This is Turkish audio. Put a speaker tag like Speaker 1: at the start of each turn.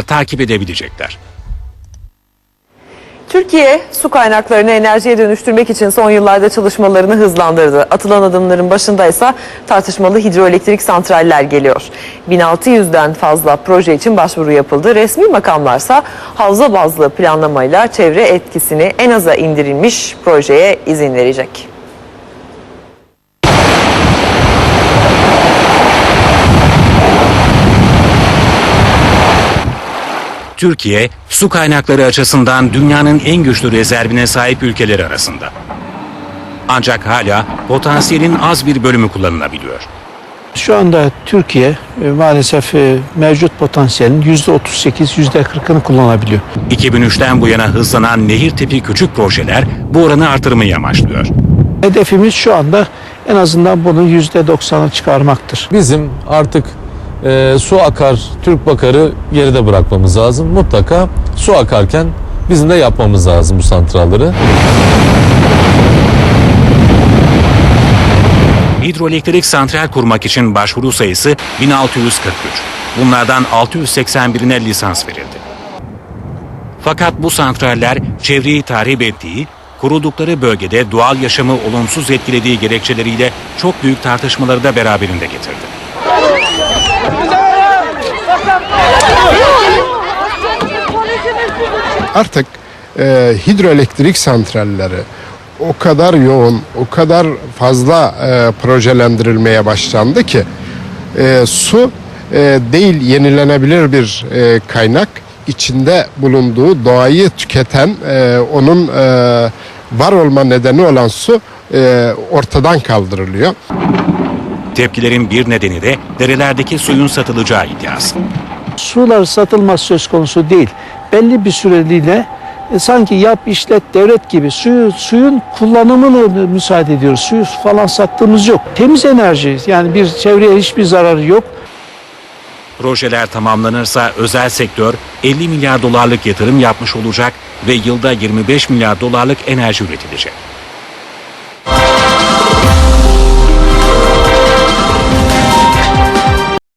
Speaker 1: kadar takip edebilecekler.
Speaker 2: Türkiye su kaynaklarını enerjiye dönüştürmek için son yıllarda çalışmalarını hızlandırdı. Atılan adımların başında ise tartışmalı hidroelektrik santraller geliyor. 1600'den fazla proje için başvuru yapıldı. Resmi makamlarsa havza bazlı planlamayla çevre etkisini en aza indirilmiş projeye izin verecek.
Speaker 1: Türkiye, su kaynakları açısından dünyanın en güçlü rezervine sahip ülkeler arasında. Ancak hala potansiyelin az bir bölümü kullanılabiliyor.
Speaker 3: Şu anda Türkiye e, maalesef e, mevcut potansiyelin %38, %40'ını kullanabiliyor.
Speaker 1: 2003'ten bu yana hızlanan nehir tipi küçük projeler bu oranı artırmayı amaçlıyor.
Speaker 3: Hedefimiz şu anda en azından bunun %90'ı çıkarmaktır.
Speaker 4: Bizim artık e, su akar, Türk bakarı geride bırakmamız lazım. Mutlaka su akarken bizim de yapmamız lazım bu santralleri.
Speaker 1: Hidroelektrik santral kurmak için başvuru sayısı 1643. Bunlardan 681'ine lisans verildi. Fakat bu santraller çevreyi tahrip ettiği, kurudukları bölgede doğal yaşamı olumsuz etkilediği gerekçeleriyle çok büyük tartışmaları da beraberinde getirdi.
Speaker 5: Artık e, hidroelektrik santralleri o kadar yoğun, o kadar fazla e, projelendirilmeye başlandı ki e, su e, değil yenilenebilir bir e, kaynak içinde bulunduğu doğayı tüketen e, onun e, var olma nedeni olan su e, ortadan kaldırılıyor.
Speaker 1: Tepkilerin bir nedeni de derelerdeki suyun satılacağı iddiası.
Speaker 3: Sular satılması söz konusu değil. Belli bir süreliğine e, sanki yap işlet devlet gibi suyu, suyun kullanımını müsaade ediyoruz. Suyu falan sattığımız yok. Temiz enerji yani bir çevreye hiçbir zararı yok.
Speaker 1: Projeler tamamlanırsa özel sektör 50 milyar dolarlık yatırım yapmış olacak ve yılda 25 milyar dolarlık enerji üretilecek.